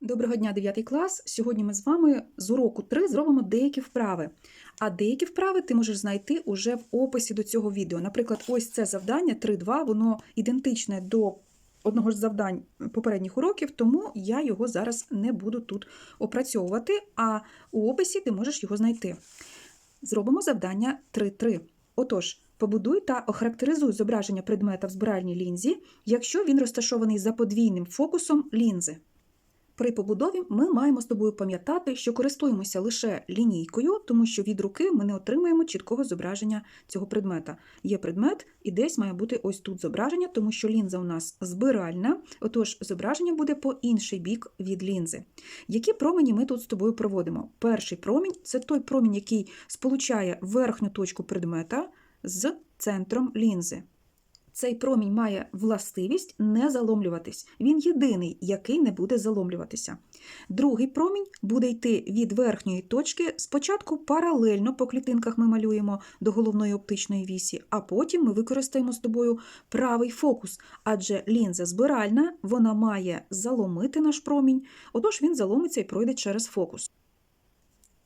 Доброго дня, 9 клас. Сьогодні ми з вами з уроку 3 зробимо деякі вправи. А деякі вправи ти можеш знайти уже в описі до цього відео. Наприклад, ось це завдання 3.2, воно ідентичне до одного з завдань попередніх уроків, тому я його зараз не буду тут опрацьовувати, а у описі ти можеш його знайти. Зробимо завдання 3.3. Отож, побудуй та охарактеризуй зображення предмета в збиральній лінзі, якщо він розташований за подвійним фокусом лінзи. При побудові ми маємо з тобою пам'ятати, що користуємося лише лінійкою, тому що від руки ми не отримаємо чіткого зображення цього предмета. Є предмет, і десь має бути ось тут зображення, тому що лінза у нас збиральна, отож зображення буде по інший бік від лінзи. Які промені ми тут з тобою проводимо? Перший промінь це той промінь, який сполучає верхню точку предмета з центром лінзи. Цей промінь має властивість не заломлюватись. Він єдиний, який не буде заломлюватися. Другий промінь буде йти від верхньої точки. Спочатку паралельно по клітинках ми малюємо до головної оптичної вісі, а потім ми використаємо з тобою правий фокус, адже лінза збиральна, вона має заломити наш промінь, отож він заломиться і пройде через фокус.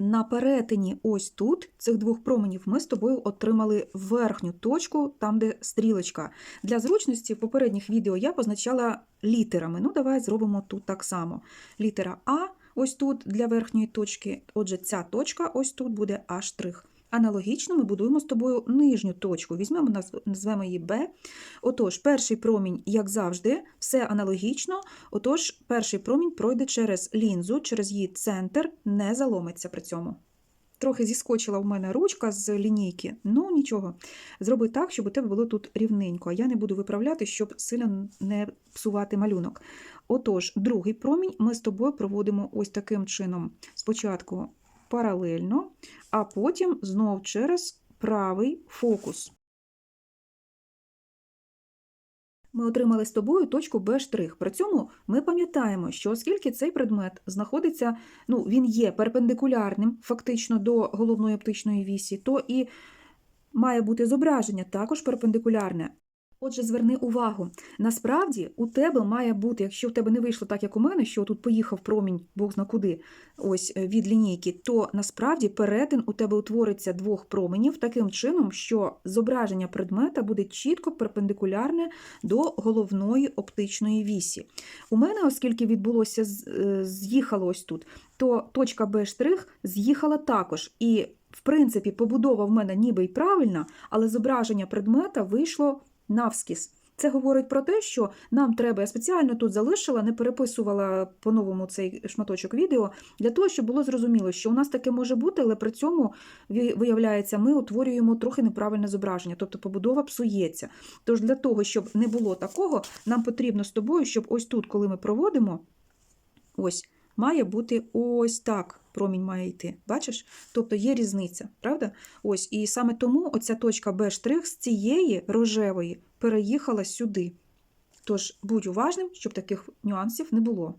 На перетині ось тут цих двох променів ми з тобою отримали верхню точку, там де стрілочка. Для зручності в попередніх відео я позначала літерами. Ну, давай зробимо тут так само. Літера А ось тут для верхньої точки, отже, ця точка ось тут буде А'. Аналогічно ми будуємо з тобою нижню точку. Візьмемо, назвемо її Б. Отож, перший промінь, як завжди, все аналогічно. Отож, перший промінь пройде через лінзу, через її центр, не заломиться при цьому. Трохи зіскочила в мене ручка з лінійки, ну нічого. Зроби так, щоб у тебе було тут рівненько, а я не буду виправляти, щоб сильно не псувати малюнок. Отож, другий промінь ми з тобою проводимо ось таким чином. Спочатку паралельно, а потім знов через правий фокус. Ми отримали з тобою точку Б'. При цьому ми пам'ятаємо, що оскільки цей предмет знаходиться, ну, він є перпендикулярним фактично до головної оптичної вісі, то і має бути зображення також перпендикулярне. Отже, зверни увагу, насправді у тебе має бути, якщо в тебе не вийшло так, як у мене, що тут поїхав промінь, Бог зна куди, ось е, від лінійки, то насправді перетин у тебе утвориться двох променів таким чином, що зображення предмета буде чітко перпендикулярне до головної оптичної вісі. У мене, оскільки відбулося е, з'їхало ось тут, то точка Б' з'їхала також. І, в принципі, побудова в мене ніби й правильна, але зображення предмета вийшло навскіз. Це говорить про те, що нам треба, я спеціально тут залишила, не переписувала по-новому цей шматочок відео, для того, щоб було зрозуміло, що у нас таке може бути, але при цьому, виявляється, ми утворюємо трохи неправильне зображення, тобто побудова псується. Тож для того, щоб не було такого, нам потрібно з тобою, щоб ось тут, коли ми проводимо, ось, має бути ось так. Промінь має йти. Бачиш? Тобто є різниця, правда? Ось, і саме тому оця точка Б' з цієї рожевої переїхала сюди. Тож будь уважним, щоб таких нюансів не було.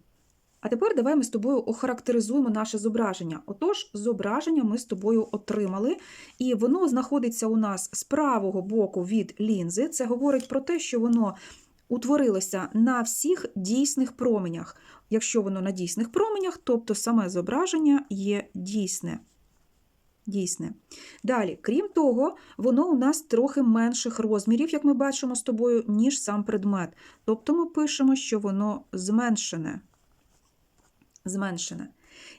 А тепер давай ми з тобою охарактеризуємо наше зображення. Отож, зображення ми з тобою отримали, і воно знаходиться у нас з правого боку від лінзи. Це говорить про те, що воно утворилося на всіх дійсних променях. Якщо воно на дійсних променях, тобто саме зображення є дійсне. Дійсне. Далі, крім того, воно у нас трохи менших розмірів, як ми бачимо з тобою, ніж сам предмет. Тобто ми пишемо, що воно зменшене. Зменшене.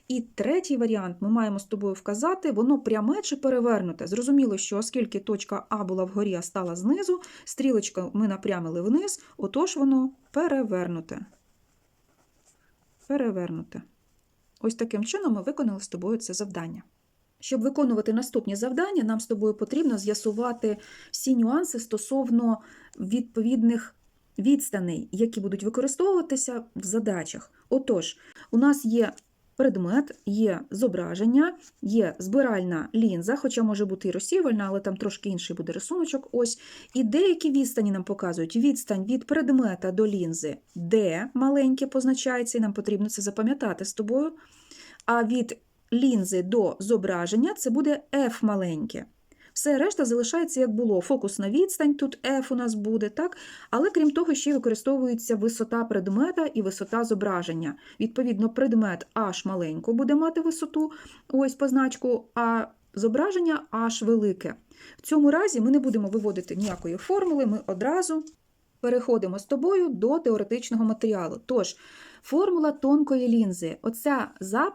І третій варіант ми маємо з тобою вказати, воно пряме чи перевернуте. Зрозуміло, що оскільки точка А була вгорі, а стала знизу, стрілочку ми напрямили вниз, отож воно перевернуте. Перевернуте. Ось таким чином ми виконали з тобою це завдання. Щоб виконувати наступні завдання, нам з тобою потрібно з'ясувати всі нюанси стосовно відповідних відстаней, які будуть використовуватися в задачах. Отож, у нас є предмет, є зображення, є збиральна лінза, хоча може бути і розсіювальна, але там трошки інший буде рисуночок. Ось. І деякі відстані нам показують. Відстань від предмета до лінзи D маленьке позначається, і нам потрібно це запам'ятати з тобою. А від лінзи до зображення це буде F маленьке. Все решта залишається як було. Фокусна відстань, тут F у нас буде, так? Але крім того, ще використовується висота предмета і висота зображення. Відповідно, предмет H маленько буде мати висоту, ось позначку, а зображення H велике. В цьому разі ми не будемо виводити ніякої формули, ми одразу переходимо з тобою до теоретичного матеріалу. Тож, формула тонкої лінзи. Оця,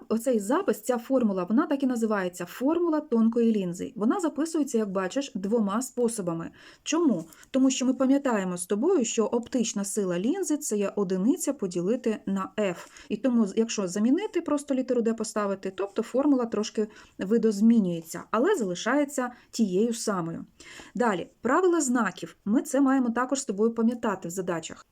оцей запис, ця формула, вона так і називається формула тонкої лінзи. Вона записується, як бачиш, двома способами. Чому? Тому що ми пам'ятаємо з тобою, що оптична сила лінзи це є одиниця поділити на F. І тому, якщо замінити, просто літеру D поставити, тобто формула трошки видозмінюється, але залишається тією самою. Далі, правила знаків. Ми це маємо також з тобою пам'ятати в задачах.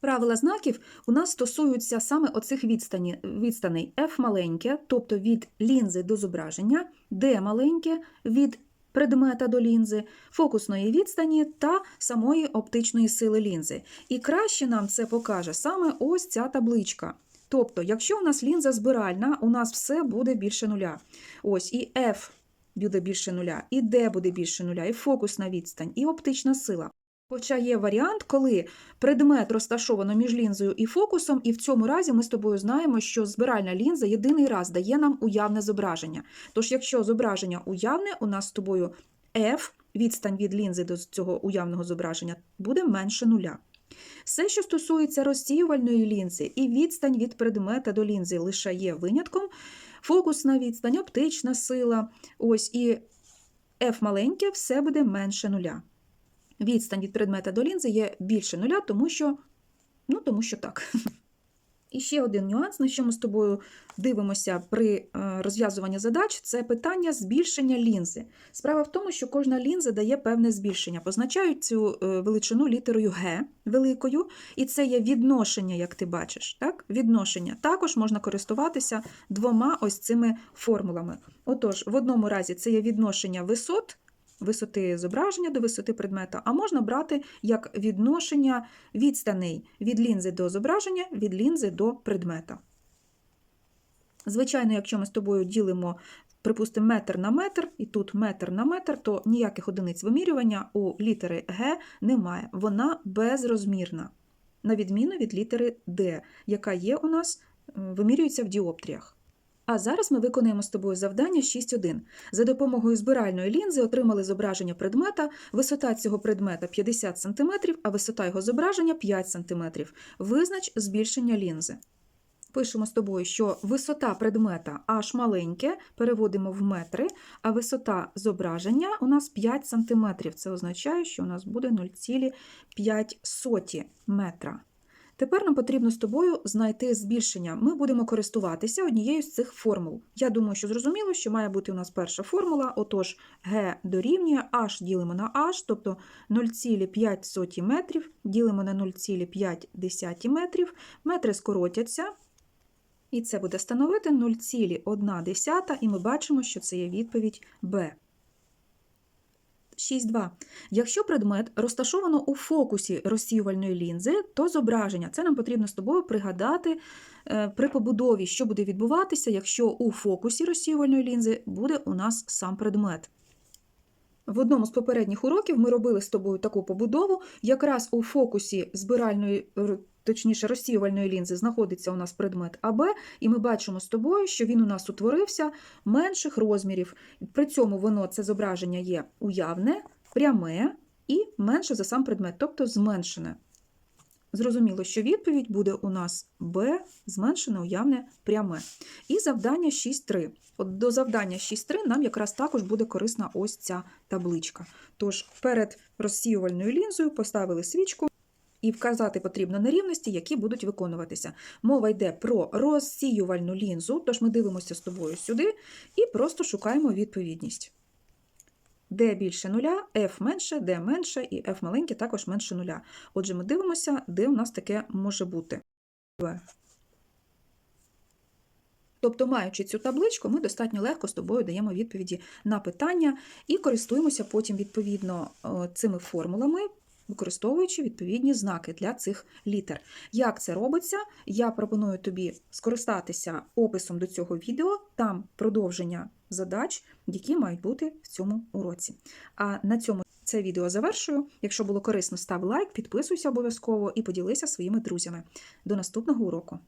Правила знаків у нас стосуються саме оцих відстані, відстаней F маленьке, тобто від лінзи до зображення, D маленьке від предмета до лінзи, фокусної відстані та самої оптичної сили лінзи. І краще нам це покаже саме ось ця табличка. Тобто, якщо у нас лінза збиральна, у нас все буде більше нуля. Ось і F буде більше нуля, і D буде більше нуля, і фокусна відстань, і оптична сила. Хоча є варіант, коли предмет розташовано між лінзою і фокусом, і в цьому разі ми з тобою знаємо, що збиральна лінза єдиний раз дає нам уявне зображення. Тож, якщо зображення уявне, у нас з тобою F, відстань від лінзи до цього уявного зображення, буде менше нуля. Все, що стосується розсіювальної лінзи і відстань від предмета до лінзи лише є винятком, фокусна відстань, оптична сила, ось і F маленьке, все буде менше нуля. Відстань від предмета до лінзи є більше нуля, тому що, ну, тому що так. І ще один нюанс, на що ми з тобою дивимося при е, розв'язуванні задач, це питання збільшення лінзи. Справа в тому, що кожна лінза дає певне збільшення. Позначають цю е, величину літерою Г великою, і це є відношення, як ти бачиш. Так? Відношення. Також можна користуватися двома ось цими формулами. Отож, в одному разі це є відношення висот висоти зображення до висоти предмета, а можна брати як відношення відстаней від лінзи до зображення, від лінзи до предмета. Звичайно, якщо ми з тобою ділимо, припустимо, метр на метр, і тут метр на метр, то ніяких одиниць вимірювання у літери Г немає. Вона безрозмірна, на відміну від літери Д, яка є у нас, вимірюється в діоптріях. А зараз ми виконуємо з тобою завдання 6.1. За допомогою збиральної лінзи отримали зображення предмета, висота цього предмета 50 см, а висота його зображення 5 см. Визнач збільшення лінзи. Пишемо з тобою, що висота предмета аж маленьке, переводимо в метри, а висота зображення у нас 5 см. Це означає, що у нас буде 0,5 метра. Тепер нам потрібно з тобою знайти збільшення. Ми будемо користуватися однією з цих формул. Я думаю, що зрозуміло, що має бути у нас перша формула, отож Г дорівнює H ділимо на H, тобто 0,5 метрів, ділимо на 0,5 метрів, метри скоротяться, і це буде становити 0,1, і ми бачимо, що це є відповідь Б. 6.2. Якщо предмет розташовано у фокусі розсіювальної лінзи, то зображення. Це нам потрібно з тобою пригадати е, при побудові, що буде відбуватися, якщо у фокусі розсіювальної лінзи буде у нас сам предмет. В одному з попередніх уроків ми робили з тобою таку побудову. Якраз у фокусі збиральної, точніше, розсіювальної лінзи знаходиться у нас предмет АБ, і ми бачимо з тобою, що він у нас утворився менших розмірів. При цьому воно це зображення є уявне, пряме і менше за сам предмет, тобто зменшене. Зрозуміло, що відповідь буде у нас Б, зменшене, уявне, пряме. І завдання 6.3. От До завдання 6.3 нам якраз також буде корисна ось ця табличка. Тож перед розсіювальною лінзою поставили свічку і вказати потрібно нерівності, які будуть виконуватися. Мова йде про розсіювальну лінзу, тож ми дивимося з тобою сюди і просто шукаємо відповідність. D більше нуля, F менше, D менше і F маленьке також менше нуля. Отже, ми дивимося, де у нас таке може бути. Тобто, маючи цю табличку, ми достатньо легко з тобою даємо відповіді на питання і користуємося потім, відповідно, цими формулами використовуючи відповідні знаки для цих літер. Як це робиться? Я пропоную тобі скористатися описом до цього відео, там продовження задач, які мають бути в цьому уроці. А на цьому це відео завершую. Якщо було корисно, став лайк, підписуйся обов'язково і поділися своїми друзями. До наступного уроку!